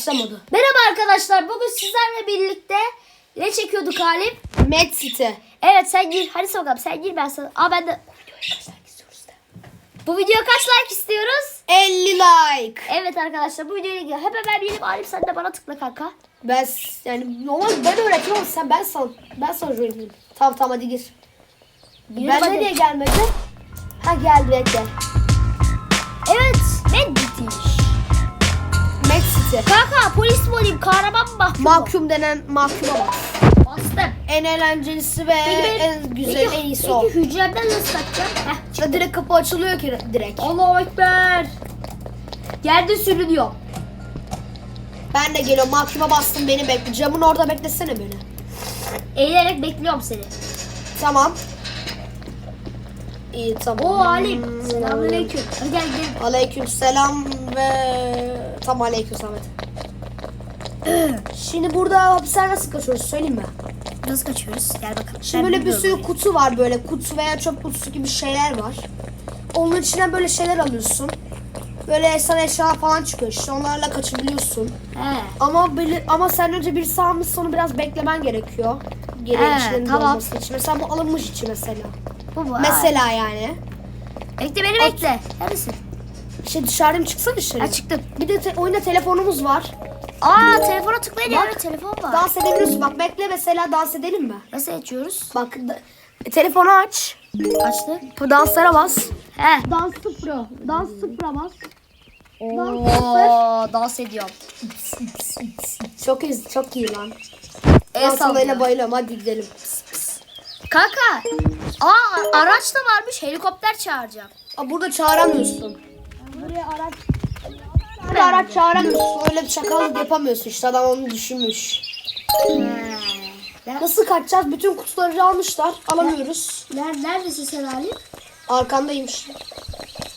Başlamadı. Merhaba arkadaşlar. Bugün sizlerle birlikte ne çekiyorduk Halim? Met City. Evet sen gir. Hadi bakalım sen gir ben sana. Aa ben de bu videoya kaç like istiyoruz da. Bu videoya kaç like istiyoruz? 50 like. Evet arkadaşlar bu videoya gir. Hemen ben bilelim Halim sen de bana tıkla kanka. Ben yani normal ben öğretiyorum ama sen ben san ben sana öğreteyim. Tamam tamam hadi gir. Yürü ben hadi. nereye gelmedi? Ha geldi bekle. Evet. Ne City. Kanka polis mi olayım? Kahraman mı mahkum? Mahkum denen mahkuma bak. Bastım. En eğlencelisi ve Peki benim- en güzel peki, en iyisi peki o. hücremden nasıl takacağım? Heh. Ya direkt kapı açılıyor ki direkt. Allahu Ekber. Yerde sürünüyor. Ben de geliyorum mahkuma bastım beni bekle. Camın orada beklesene beni. Eğilerek bekliyorum seni. Tamam. İyi tamam. Oo Halim. Selamünaleyküm. Hadi gel gel. Aleyküm selam ve tam aleyküm selam. Şimdi burada hapisten nasıl kaçıyoruz söyleyeyim mi? Nasıl kaçıyoruz? Gel bakalım. Şimdi böyle bir sürü kutu var böyle kutu veya çöp kutusu gibi şeyler var. Onun içine böyle şeyler alıyorsun. Böyle sana eşyalar falan çıkıyor işte onlarla kaçabiliyorsun. He. Ama bili- ama sen önce bir almış sonra biraz beklemen gerekiyor. Geri He, içinin tamam. için. Mesela bu alınmış içi mesela. Bu bu. Mesela yani. Bekle beni bekle. Neredesin? İşte dışarıda mı çıksana dışarı? Ha çıktım. Bir de te- oyunda telefonumuz var. Aa telefona tıklayın Bak. evet telefon var. Dans edebiliyorsun. Bak bekle mesela dans edelim mi? Nasıl açıyoruz? Bak da- telefonu aç. Açtı. Bu danslara bas. He. Dans sıfıra. Dans sıfıra bas. Oo, dans ediyorum. Çok iyi, çok iyi lan. El Dans olayına sallıyor. bayılıyorum. Hadi gidelim. Kanka. Aa araç da varmış. Helikopter çağıracağım. Aa, burada çağıramıyorsun. Buraya araç. Burada araç çağıramıyorsun. Öyle bir çakallık yapamıyorsun işte. Adam onu düşünmüş. Nasıl kaçacağız? Bütün kutuları almışlar. Alamıyoruz. Nerede, neredesin sen Halim? Arkandaymış.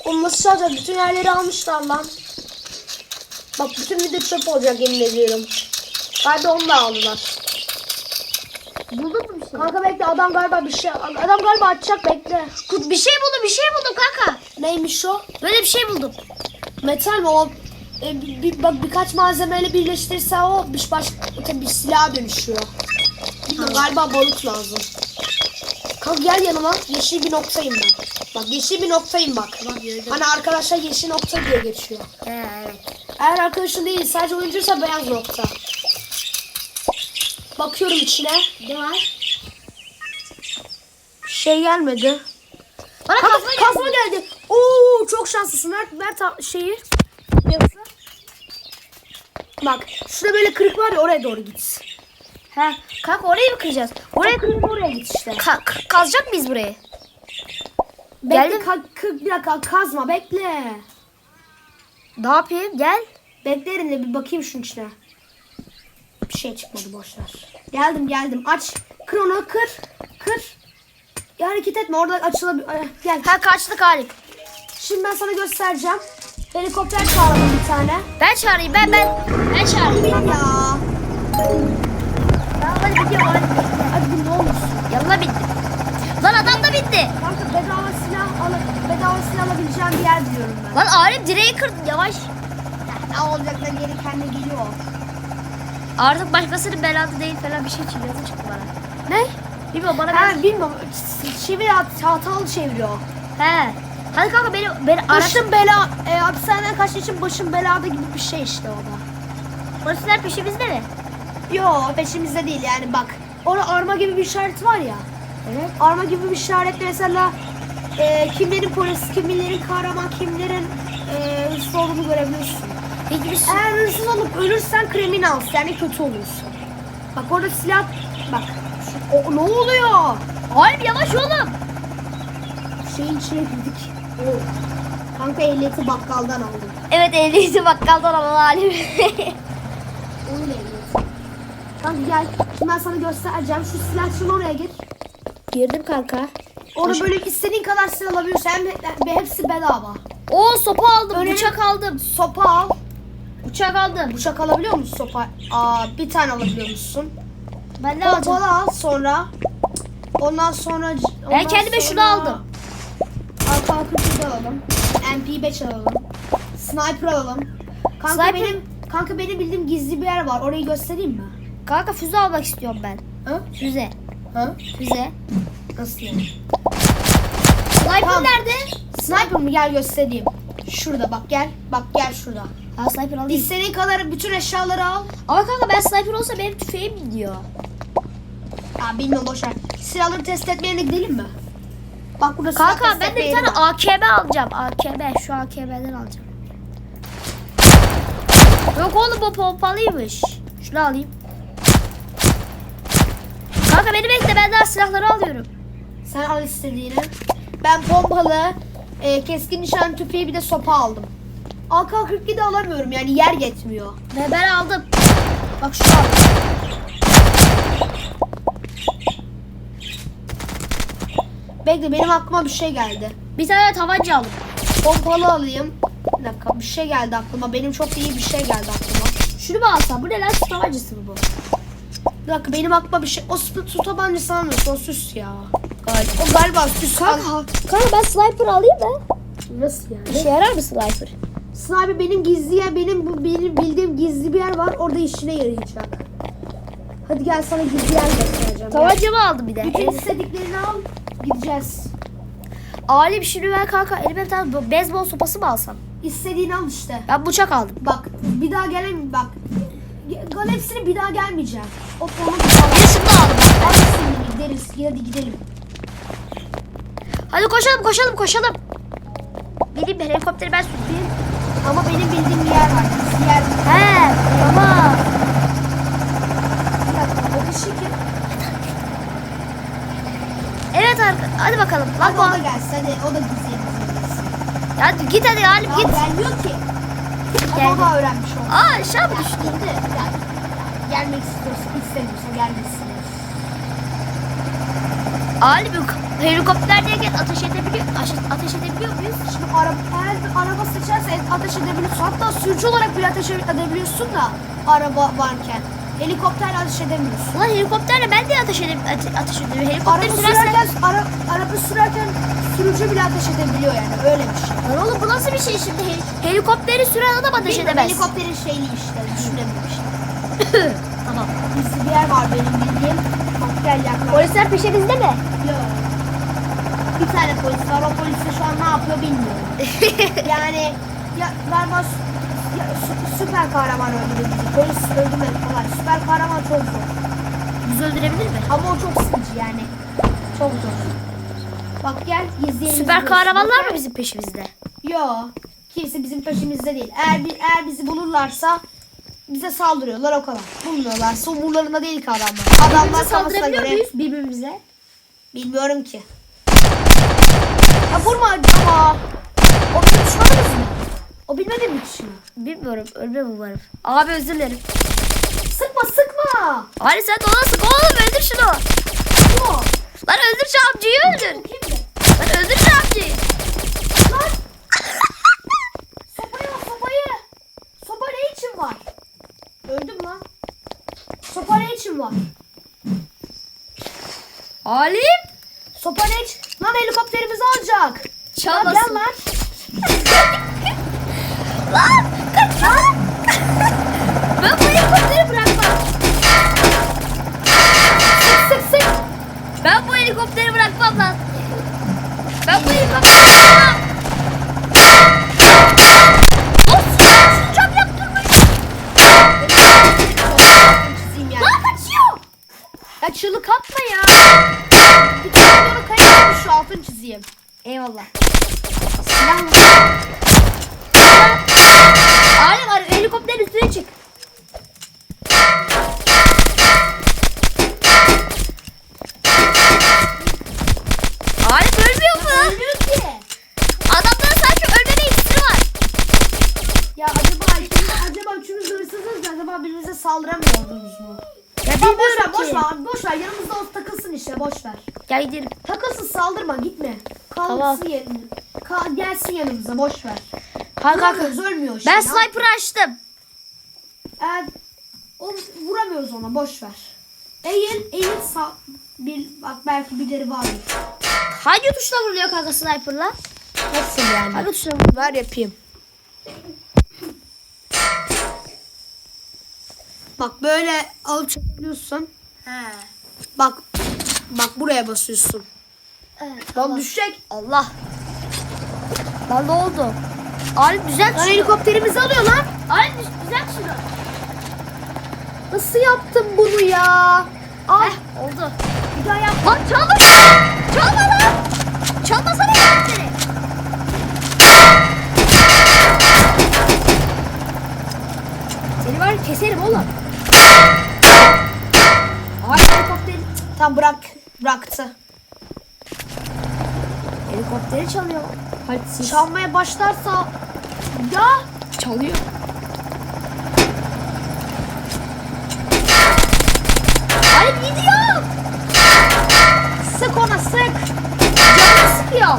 Onu nasıl çalacağız? Bütün yerleri almışlar lan. Bak bütün video çöp olacak yemin ediyorum. Galiba onu da aldılar. Buldun mu bir şey? Kanka bekle adam galiba bir şey adam galiba açacak bekle. Kut- Bir şey buldum bir şey buldum kanka. Neymiş o? Böyle bir şey buldum. Metal mi o? E, bir, bir- bak birkaç malzemeyle birleştirirse o bir tabii bir silaha dönüşüyor. Bilmiyorum, Galiba balık lazım. Kanka gel yanıma. Yeşil bir noktayım ben. Bak yeşil bir noktayım bak. Tamam. Hani arkadaşlar yeşil nokta diye geçiyor. He, evet. Eğer arkadaşın değil sadece oyuncuysa beyaz nokta. Bakıyorum içine. Ne var? Şey gelmedi. Bana Kanka, kazma geldi. kazma geldi. Oo çok şanslısın. Ver, ver şeyi. Yazı. Bak şurada böyle kırık var ya oraya doğru git. He. Kanka orayı mı kıracağız? Oraya kır. Oraya git işte. Ka- k- kazacak mıyız burayı? Bekle Geldim. ka- kı- bir dakika kazma bekle. Ne yapayım? Gel. Beklerim de bir bakayım şunun içine. Şey çıkmadı boşver. Geldim geldim aç. Kır onu kır. Kır. Ya hareket etme orada açılabilir. Gel. Ha kaçtık Halim. Şimdi ben sana göstereceğim. Helikopter çağıralım bir tane. Ben çağırayım ben ben. Ben çağırayım. Ya. Tamam hadi gidiyorum hadi. Hadi bin ne olursun. Yanına bindim. Lan adam da bindi. Kanka bedava silah al bedava silah alabileceğim bir yer diyorum ben. Lan Halim direği kırdı yavaş. Ne olacak lan geri kendi geliyor. Artık başkasının beladı değil falan bir şey çıktı çıktı bana. Ne? Bilmiyorum bana Ha ben. bilmiyorum. Çevir hat- hatalı çeviriyor. He. Hadi kanka beni beni araç. Başım bela, e, hapishaneden kaçtığı için başım belada gibi bir şey işte o da. Polisler peşimizde mi? Yo peşimizde değil yani bak. Orada arma gibi bir işaret var ya. Evet. Arma gibi bir işaretle mesela e, kimlerin polis, kimlerin kahraman, kimlerin e, hırsız olduğunu görebilirsin. Peki bir Eğer hırsız olup ölürsen kriminalsın yani kötü olursun. Bak orada silah bak. Şu, o, ne oluyor? Halim yavaş oğlum. Şeyin içine girdik. Oo. Kanka ehliyeti bakkaldan aldım. Evet ehliyeti bakkaldan alan Halim. Oyun ehliyeti. Kanka gel. Şimdi ben sana göstereceğim. Şu silahçının oraya gir. Girdim kanka. Orada böyle istediğin kadar silah alabiliyorsun. Hem de, hepsi bedava. Oo sopa aldım, Öyle- bıçak aldım. Sopa al. Bıçak aldım. Bıçak alabiliyor musun sopa? Aa bir tane alabiliyor musun? Ben O alacağım? bala al sonra. Ondan sonra... Ben ondan kendime sonra- şunu aldım. Al kalkıp alalım. MP5 alalım. Sniper alalım. Kanka Sniper- benim Kanka benim bildiğim gizli bir yer var. Orayı göstereyim mi? Kanka füze almak istiyorum ben. Ha? Füze. Ha? Füze. Nasıl yani? Sniper Tamam. nerede? Sniper mı? Gel göstereyim. Şurada bak gel. Bak gel şurada. Ben sniper alayım. İstediğin kadar bütün eşyaları al. Ama kanka ben sniper olsa benim tüfeğim gidiyor. Ya bilmiyorum boşver. Silahları test etmeye gidelim mi? Bak burada Kanka ben de bir tane. AKM alacağım. AKM. Şu AKM'den alacağım. Yok oğlum bu pompalıymış. Şunu alayım. Kanka beni bekle ben daha silahları alıyorum. Sen al istediğini. Ben pompalı, e, keskin nişan tüfeği bir de sopa aldım. AK-47 alamıyorum yani yer yetmiyor. Ve ben aldım. Bak şu an. Bekle benim aklıma bir şey geldi. Bir tane tabanca aldım. Pompalı alayım. Bir dakika bir şey geldi aklıma. Benim çok iyi bir şey geldi aklıma. Şunu mu alsam? Bu ne lan? Su tabancası mı bu? Bir dakika benim aklıma bir şey... O su, su tabancası almıyorsun o süs ya. Galiba. O galiba süs. Kanka, kanka ben sniper alayım mı? Nasıl yani? İşe yarar mı sniper? Sniper benim gizli yer, benim bu benim bildiğim gizli bir yer var. Orada işine yarayacak. Hadi gel sana gizli yer göstereceğim. Tabancamı aldım bir de. Bütün istediklerini al. Gideceğiz. Alim şimdi ben kanka elime bir tane beyzbol sopası mı alsam? İstediğini al işte. Ben bıçak aldım. Bak bir daha gelem bak. Gal hepsini bir daha gelmeyeceğim. O konu da aldım. Al şimdi gideriz. Hadi gidelim. Hadi koşalım koşalım koşalım. Bileyim ben helikopteri ben sürteyim. Ama benim bildiğim bir yer var. Gizli yer. He tamam. Bir dakika. O kişi kim? Evet arka. Hadi bakalım. Lan Hadi o da gelsin. Hadi o da gizli yerimize Hadi git hadi gelsin. git. Gelmiyor ki. Geldi. Ama daha öğrenmiş oldu. Aa aşağı mı düştü? Şimdi yani gelmek istiyorsa istemiyorsa gelmesin. Halim helikopterdeyken ateş edebiliyor, ateş, ateş edebiliyor muyuz? Şimdi araba, eğer bir araba seçersen ateş edebiliyorsun. Hatta sürücü olarak bile ateş edebiliyorsun da araba varken. Helikopterle ateş edemiyorsun. Ulan helikopterle ben de ateş edip ate, ateş ediyorum. Helikopteri Araba sürersen. sürerken, ara, araba sürerken sürücü bile ateş edebiliyor yani öyle bir şey. Lan oğlum bu nasıl bir şey şimdi? Hel- helikopteri süren adam ateş Bilmiyorum, edemez. Helikopterin şeyli işte düşünememiş. tamam. Gizli bir yer var benim bildiğim. Gel yaklaş. Polisler peşimizde mi? Yok. Bir tane polis var. O polis de şu an ne yapıyor bilmiyorum. yani ya galiba ya, sü- süper kahraman öldürdü bizi. Polis öldürmek kolay. Süper kahraman çok zor. Bizi öldürebilir mi? Ama o çok sıkıcı yani. Çok zor. Bak gel izleyelim. Süper kahramanlar mı bizim peşimizde? Yok. Kimse bizim peşimizde değil. Eğer eğer bizi bulurlarsa bize saldırıyorlar o kadar. Bulmuyorlarsa umurlarında değil ki adamlar. Adamlar Birbirimize saldırabiliyor muyuz birbirimize? Bilmiyorum ki. Ya vurma ama. O bizim düşmanımız mı? O bilmediğim bir kişi mi? Bilmiyorum. Ölmem umarım. Abi özür dilerim. Sıkma sıkma. Hani sen de ona sık oğlum öldür şunu. Yok. Lan öldür şu amcayı öldür. Lan öldür şu amcayı. Lan. Sopayı al sopayı. Sopa ne için var? Öldüm lan. Sopa ne için var? Halim. Sopa ne için? Lan helikopterimizi alacak. Lan Çalmasın. lan. Lan kaç lan. ben bu helikopteri bırakmam. Sık sık sık. Ben bu helikopteri bırakmam lan. Ben bu Silah mı? Halim var helikopterin üstüne çık. Halim ölmüyor mu? Ölmüyor ki. Adamların sanki ölmeme iksiri var. Ya acaba ikimiz, acaba üçümüz hırsızız da acaba birbirimize saldıramıyordunuz mu? Ya Ya boş ver, bilmiyorum boş ki. ver, boş ver. Yanımızda olsun takılsın işte, boş ver. Gel gidelim. Takılsın, saldırma, gitme. Ka- gelsin yanımıza, boş ver. Kanka kanka. Vuramıyoruz, ölmüyor işte. Ben Ne sniper'ı açtım. Eğer o vuramıyoruz ona boş ver. Eğil, eğil sağ bir bak belki birileri vardır. Hangi tuşla vuruluyor kanka sniper'la? Nasıl yani? Hangi tuşla? Ver yapayım. Bak böyle alıp çekebiliyorsun. He. Bak bak buraya basıyorsun. Evet. Lan Allah. düşecek. Allah. Lan ne oldu? Arif düzelt Lan şunu. helikopterimizi alıyor lan. Arif düz- düzelt şunu. Nasıl yaptın bunu ya? Ay Heh, oldu. bir daha yap. Lan çalma! Çalma lan! Çalmasana helikopteri. Seni var ya keserim oğlum. Ay helikopteri. Tamam bırak. Bıraktı. Helikopteri çalıyor. Hadi siz. Çalmaya başlarsa ya Çalıyor. Arif gidiyor. sık ona sık. Canını sıkıyor.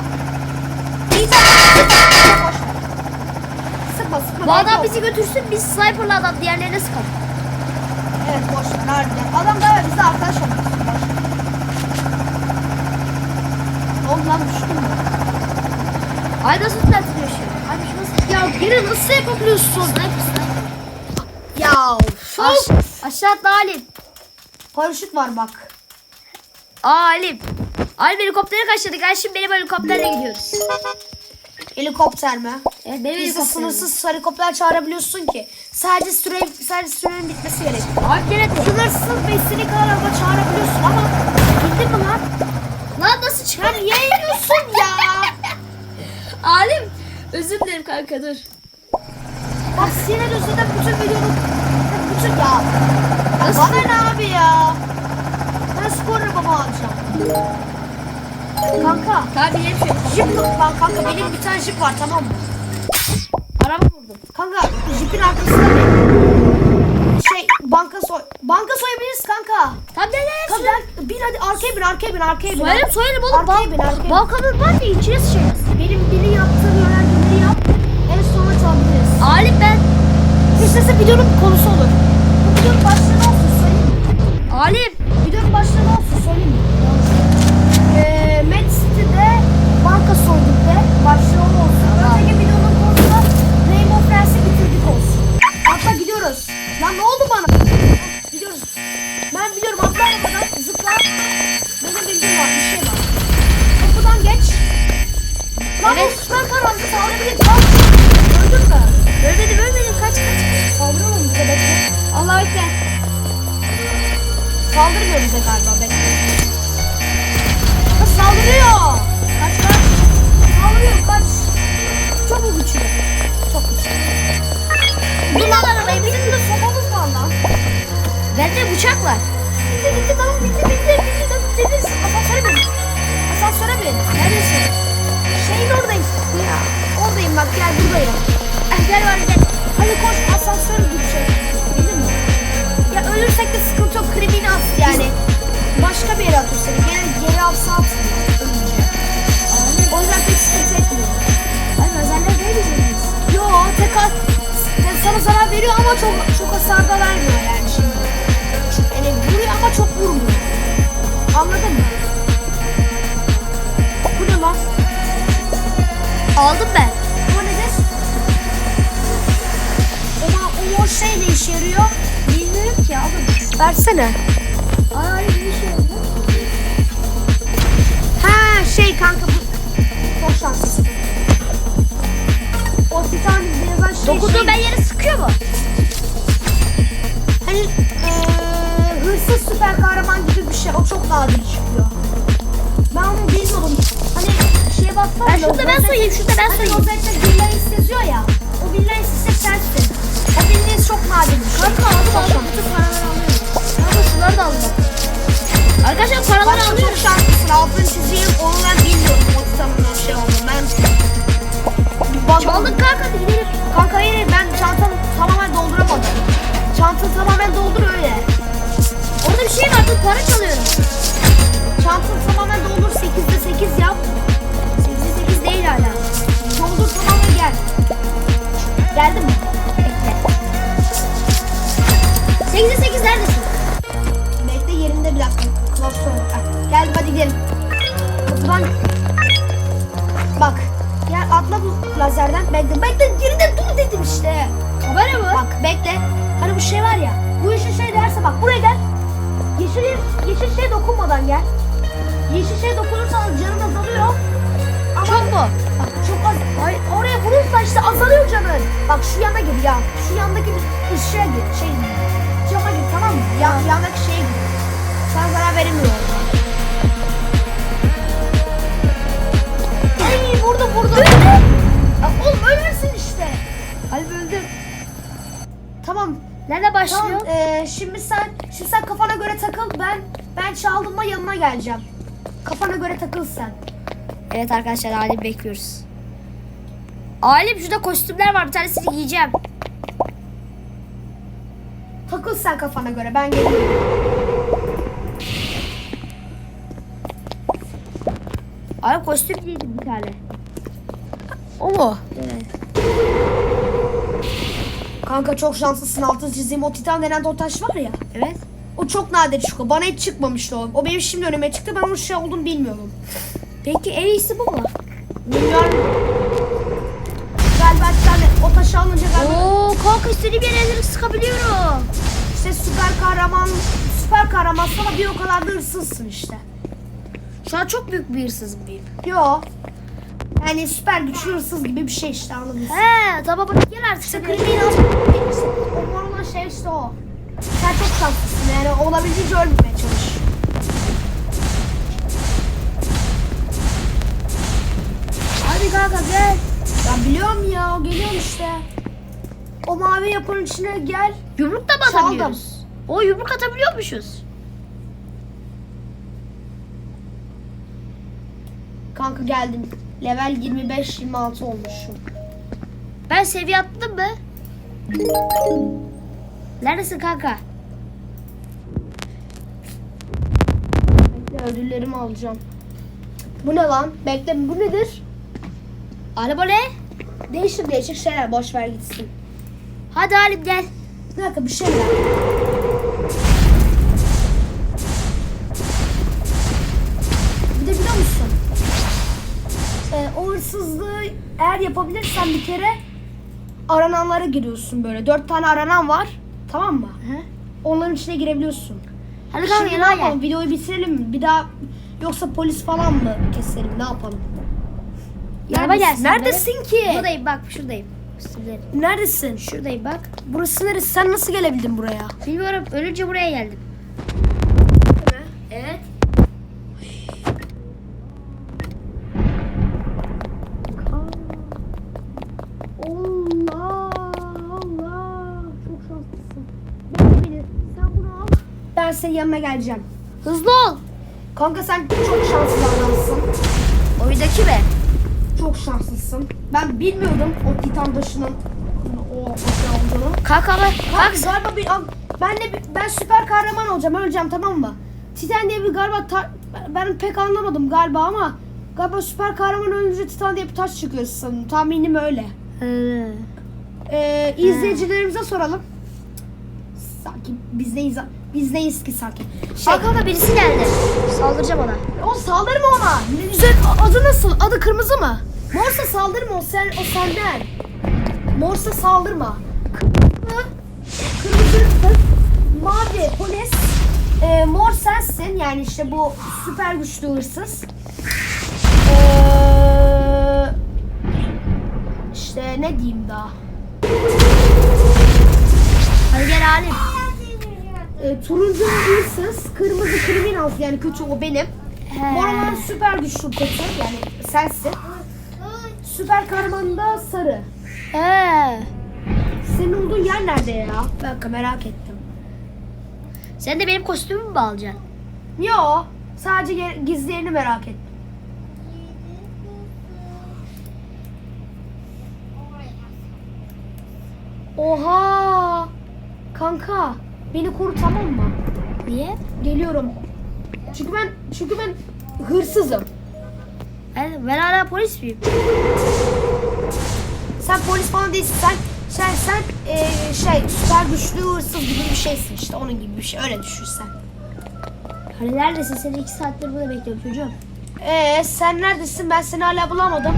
İyice sıkma. Sıkma. Bu adam bizi götürsün biz sniper'la adam diğerlerine sıkalım. Evet boş ver harbiden. Adam da bizde arkadaş olmak istiyor. Boş ver. Ne oldu lan düştün mü? Ay nasıl düzeltiliyor? Ay nasıl? Ya geri nasıl yapabiliyorsun? Sniper sniper. Ya Aş of. aşağı atla Halim. Paraşüt var bak. Aa Halim. Halim helikoptere kaçırdık. Gel şimdi benim helikopterle gidiyoruz. Helikopter mi? Evet benim Bizde helikopterim. sınırsız helikopter çağırabiliyorsun ki. Sadece süre sadece sürenin bitmesi gerekiyor. Abi gene de. Sınırsız ve istediğin kadar araba çağırabiliyorsun ama bildin mi lan? Nasıl Ya niye iniyorsun ya? Halim. Özür dilerim kanka dur. Bak sinir yüzünden bütün videonun bütün ya. ya bana ne abi ya? Ben spor arabamı alacağım. Kanka. Tabii bir şey. Jip lan kanka benim bir tane jip var tamam mı? Araba vurdum. Kanka jipin arkasında banka soy banka soyabiliriz kanka. Ne? Kanka ben- bin hadi arkaya bin arkaya bin arkaya bin. Soyalım soyalım oğlum. Arkaya bin, arkaya bin. Balkanın var ya içine sıçarız. Benim biri yaptığım yönlendirmeyi yap. En sona çalabiliriz. Halim ben. İstese videonun konusu olur. Bu videonun başlığı olsun söyleyeyim? Halim. Videonun başlığı olsun söyleyeyim saldırabilir. Lan öldün mü? Ölmedim ölmedim kaç kaç. Saldırıyor mu bize bekle? Allah ekber. Saldırmıyor bize galiba bekle. Ha, saldırıyor. Kaç kaç. Saldırıyor kaç. Çok güçlü? Çok güçlü. Bin al arabayı. Bizim de sopamız var lan. Bende bıçak var. Bitti bitti tamam bitti bitti bitti. Dediniz asansöre bin. Asansöre bin. Neredesin? Şeyin oradayım. Ya. Oradayım bak gel buradayım. Eh, gel var gel. Hadi koş asansör gidecek. Bildin mi? Ya ölürsek de sıkıntı yok. Kribini at yani. Başka bir yere atıyor seni. Geri, geri atmıyor. Ölünce. O yüzden pek sıkıntı etmiyor. Ay lazerler böyle miyiz? Yo tek at. yani sana zarar veriyor ama çok çok hasar da vermiyor yani şimdi. Yani vuruyor ama çok vurmuyor. Anladın mı? Bu ne lan? Aldım ben. O nedir? O, o mor şey ne işe yarıyor? Bilmiyorum ki aldım. Versene. Ay bir şey oldu. Ha şey kanka bu çok şanslısın. O Titanic'de yazan şey Dokunduğum şey, ben yere sıkıyor mu? hani eee hırsız süper kahraman gibi bir şey. O çok nadir çıkıyor. Ben onu bilmiyordum. Hani şeye baksana. Ben şurada ben soyayım, şurada ben Hani soyayım. rozette Villains yazıyor ya. O Villains ise sensin. O Villains çok nadir bir şey. Kanka aldım aldım. Bütün paraları alıyorum. Kanka şunları da aldım. Arkadaşlar paraları Bak alıyorum. şanslısın. Altını çizeyim. Onu ben bilmiyordum. O Titan'ın şey oldu. Ben Bak- Çaldık kanka gidelim. Kanka hayır ben çantamı tamamen dolduramadım. Çantanı tamamen doldur öyle. Orada bir şey var dur para çalıyorum. Çantanı tamamen doldur 8'de 8 yap. 8'de 8 değil hala. Doldur tamamen gel. Geldi mi? Bekle. 8'de 8 neredesin? Bekle yerinde bir dakika. Geldim hadi gidelim. Kapıdan... Bak. Gel atla bu lazerden. Bekle bekle yerinde dur dedim işte. Kamera mı? Bak bekle. Hani bu şey var ya. Bu yeşil şey derse bak buraya gel. Yeşil, yeşil şey dokunmadan gel. Yeşil şey dokunursan canın azalıyor. Ama Çok mu? Bak çok az. Hayır, oraya vurursa işte azalıyor canın. Bak şu yana gir ya. Şu yandaki ışığa gir. Şey cama gir tamam mı? Ya, yandaki şeye gir. Sana zarar veremiyor orada. Ay vurdu vurdu. Ya oğlum ölürsün işte. Halil öldü. Tamam. Nerede başlıyor? Tamam. ee, şimdi sen şimdi sen kafana göre takıl. Ben ben çaldığımda yanına geleceğim. Kafana göre takıl sen. Evet arkadaşlar Alim bekliyoruz. Alim şurada kostümler var bir tanesini giyeceğim. Takıl sen kafana göre. Ben geliyorum. Alim kostüm giydim bir tane. O mu? Evet. Kanka çok şanslısın. Altı çizeyim. O titan denen o taş var ya. Evet. O çok nadir çıkıyor. Bana hiç çıkmamıştı o. O benim şimdi önüme çıktı. Ben onun şey olduğunu bilmiyordum. Peki en iyisi bu mu? Bilmiyorum. Galiba bir tane o taşı alınca galiba Oo kanka istediğim yere elleri sıkabiliyorum. işte süper kahraman süper kahraman ama bir o kadar da hırsızsın işte. Şu an çok büyük bir hırsızım benim. Yo. Yani süper güçlü hırsız gibi bir şey işte anladın mı? He tamam bak gel artık. İşte kriminal o olan şey işte o. Sen çok şanslısın yani olabildiğince ölmemeye çalış. Hadi kanka gel. Ya biliyorum ya o geliyor işte. O mavi yapının içine gel. Yumruk da mı Çaldım. atabiliyoruz? O yumruk atabiliyormuşuz. Kanka geldim. Level 25-26 olmuşum. Ben seviye atladım mı? Neredesin kanka? Bekle ödüllerimi alacağım. Bu ne lan? Bekle bu nedir? Araba ne? Değişik değişik şeyler boş ver gitsin. Hadi Halim gel. Bir dakika bir şey ver. Bir de biliyor musun? Ee, o hırsızlığı eğer yapabilirsen bir kere arananlara giriyorsun böyle. Dört tane aranan var. Tamam mı? Onların içine girebiliyorsun. Hadi kanka Şimdi ne yapalım? Videoyu bitirelim mi? Bir daha yoksa polis falan mı keselim? Ne yapalım? Yanıma gel sen Neredesin ki? Buradayım bak şuradayım. Üstümdeyim. Neredesin? Şuradayım bak. Burası neresi? Sen nasıl gelebildin buraya? Bilmiyorum ölünce buraya geldim. Evet. Allah Allah çok şanslısın. Bak beni sen bunu al. Ben senin yanına geleceğim. Hızlı ol. Kanka sen çok şanslı adamsın. Oyundaki mi? Çok şanslısın. Ben bilmiyordum o titan taşının o, şey olduğunu. Kanka ama Bak bak. galiba bir ben de bir- ben süper kahraman olacağım öleceğim tamam mı? Titan diye bir galiba ta- ben pek anlamadım galiba ama galiba süper kahraman ölünce Titan diye bir taş çıkıyor sanırım. Tahminim öyle. Hı. Ee, izleyicilerimize soralım. Sakin. Biz neyiz? Biz neyiz ki sakin? Şey, Aa, kanka birisi geldi. Saldıracağım ona. o saldırma ona. Ne güzel. Adı nasıl? Adı kırmızı mı? Morsa saldırma o sen o senden. Morsa saldırma. Kırmızı, kırmızı, mavi polis. Ee, mor sensin yani işte bu süper güçlü hırsız. Ee, işte ne diyeyim daha? Hadi gel Halim. E, turuncu hırsız, kırmızı kriminal yani kötü o benim. Mor olan süper güçlü kötü yani sensin. Süper kahraman da sarı. He. Senin olduğun yer nerede ya? Dakika merak ettim. Sen de benim kostümümü mü alacaksın? Yo sadece yer- gizli yerini merak ettim. Oha! Kanka beni koru tamam mı? Niye? Geliyorum. Çünkü ben çünkü ben hırsızım. Ben, ben hala polis miyim? Sen polis falan değilsin. Sen sen sen eee, şey süper güçlü hırsız gibi bir şeysin işte onun gibi bir şey. Öyle düşün sen. Hani neredesin? Seni iki saattir burada bekliyorum çocuğum. Ee sen neredesin? Ben seni hala bulamadım.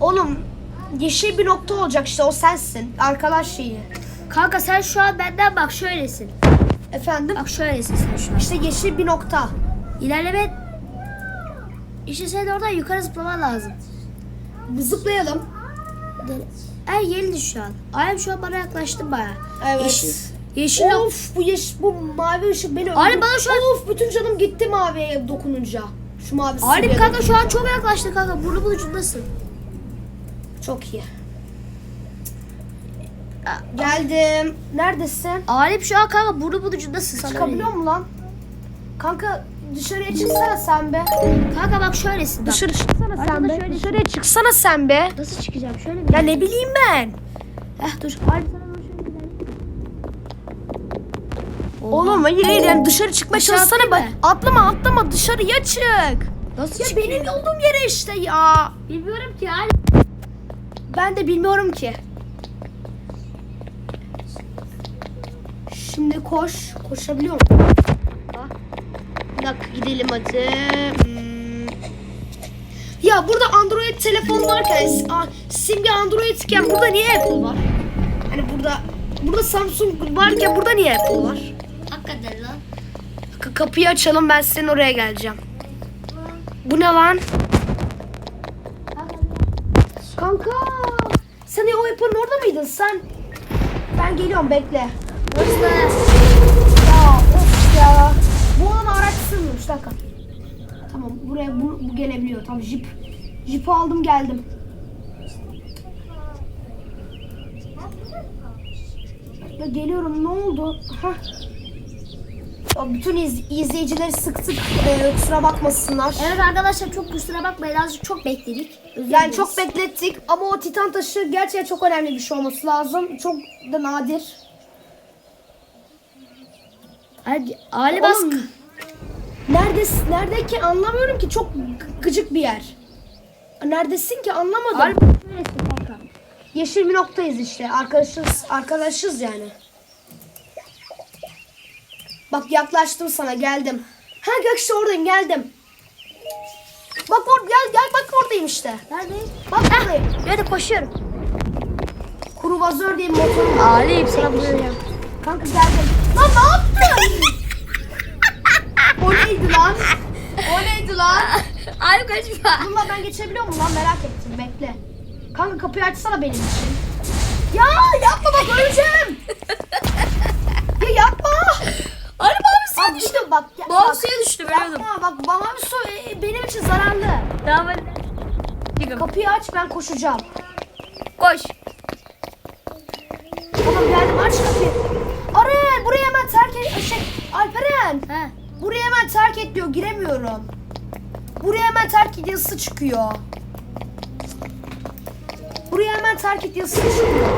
Oğlum yeşil bir nokta olacak işte o sensin. Arkadaş şeyi. Kanka sen şu an benden bak şöylesin. Efendim? Bak şöylesin sen şu an. İşte yeşil bir nokta. İlerleme... İşte senin oradan yukarı zıplaman lazım. Zıplayalım. Er geldi şu an. Ayağım şu an bana yaklaştı baya. Evet. Yeşil. Yeşil Of bu yeş bu mavi ışık beni öldürdü. bana şu an- Of bütün canım gitti maviye dokununca. Şu mavi Arif kanka şu an çok yaklaştı kanka. Burnumun ucundasın. Çok iyi. Geldim. Neredesin? Arif şu an kanka burnumun ucundasın sana. Çıkabiliyor mu lan? Kanka dışarıya çıksana sen be. Kanka bak şöylesin. Bak. Dışarı çıksana Arkada sen be. şöyle Dışarıya çıksana sen be. Nasıl çıkacağım? Şöyle mi? Ya ne bileyim ben. Heh dur. Arif sana doğru şöyle gidelim. Oha. Oğlum hayır hayır yani dışarı çıkma Aşağı çalışsana bak. Atlama atlama dışarıya çık. Nasıl Ya çıkıyor? benim olduğum yere işte ya. Bilmiyorum ki Ali. Ben de bilmiyorum ki. Şimdi koş. Koşabiliyor musun? Ha. Bir dakika gidelim hadi. Hmm. Ya burada Android telefon varken, a- Simge Android iken burada niye Apple var? Hani burada burada Samsung varken burada niye Apple var? Hakikaten lan. Kapıyı açalım ben senin oraya geleceğim. Bu ne lan? Kanka sen o Apple'ın orada mıydın sen? Ben geliyorum bekle. Hızlı. Ya of ya. Bu olan araç sığmıyormuş dakika. Tamam buraya bu, bu gelebiliyor. Tamam jip. Jipi aldım geldim. Ya geliyorum ne oldu? Hah. Ya bütün iz, izleyicileri sıktık. Ee, kusura bakmasınlar. Evet arkadaşlar çok kusura bakmayın azıcık çok bekledik. Özür Yani çok beklettik ama o titan taşı gerçekten çok önemli bir şey olması lazım. Çok da nadir. Ali, Ali. Oğlum, Neredesin? Nerede ki anlamıyorum ki çok gı- gıcık bir yer. Neredesin ki anlamadım. Ali kanka. Yeşil bir noktayız işte. Arkadaşız, arkadaşız yani. Bak yaklaştım sana geldim. Ha gök işte oradayım geldim. Bak or gel gel bak oradayım işte. Neredeyiz? Bak oradayım. Nerede koşuyorum. Kruvazör diye bir motorum. Ali sana buyuruyorum. Kanka geldim. Lan ne yaptın? o neydi lan? O neydi lan? Ali kaçma. Bununla ben geçebiliyor muyum lan merak ettim bekle. Kanka kapıyı açsana benim için. Ya yapma bak öleceğim. ya yapma. Mavi Abi işte bak. Ya, bak, suya düştü biliyordum. Yapma bak mavi su e, benim için zararlı. Tamam hadi. Kapıyı aç ben koşacağım. Koş. Tamam geldim aç kapıyı. Alperen. He. Burayı hemen terk et diyor giremiyorum. Buraya hemen terk et yazısı çıkıyor. Buraya hemen terk et yazısı çıkıyor.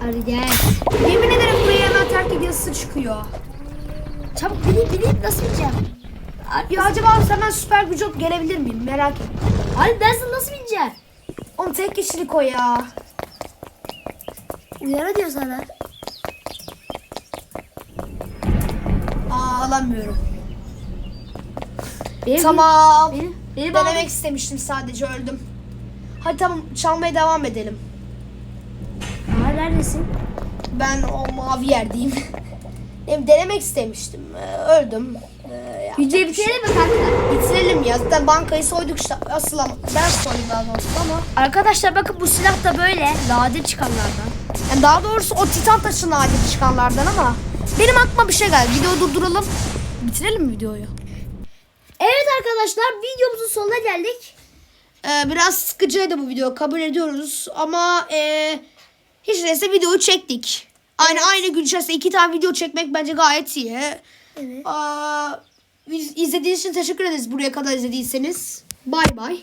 Hadi gel. Yemin ederim buraya hemen terk et yazısı çıkıyor. Çabuk bineyim bineyim nasıl bineceğim? Ali, Ya acaba senden süper gücü alıp gelebilir miyim? Merak ettim. Ali ben sana nasıl bineceğim? Oğlum tek kişilik o ya. Uyara diyor sana. Alamıyorum. Benim, Tamam. Benim, benim Denemek abi- istemiştim sadece öldüm. Hadi tamam çalmaya devam edelim. Aa, neredesin? Ben o mavi yerdeyim. Denemek istemiştim. Ee, öldüm. Ee, Videoyu bitirelim mi kanka? Bitirelim ya. Zaten bankayı soyduk işte. Asıl ama ben soydum daha doğrusu ama. Arkadaşlar bakın bu silah da böyle nadir çıkanlardan. Yani daha doğrusu o titan taşı nadir çıkanlardan ama. Benim aklıma bir şey geldi. Videoyu durduralım. Bitirelim mi videoyu? Evet arkadaşlar videomuzun sonuna geldik. Ee, biraz sıkıcıydı bu video. Kabul ediyoruz. Ama ee, hiç neyse videoyu çektik. Aynı aynı gün içerisinde iki tane video çekmek bence gayet iyi. Evet. Aa, iz- izlediğiniz için teşekkür ederiz buraya kadar izlediyseniz. Bay bay.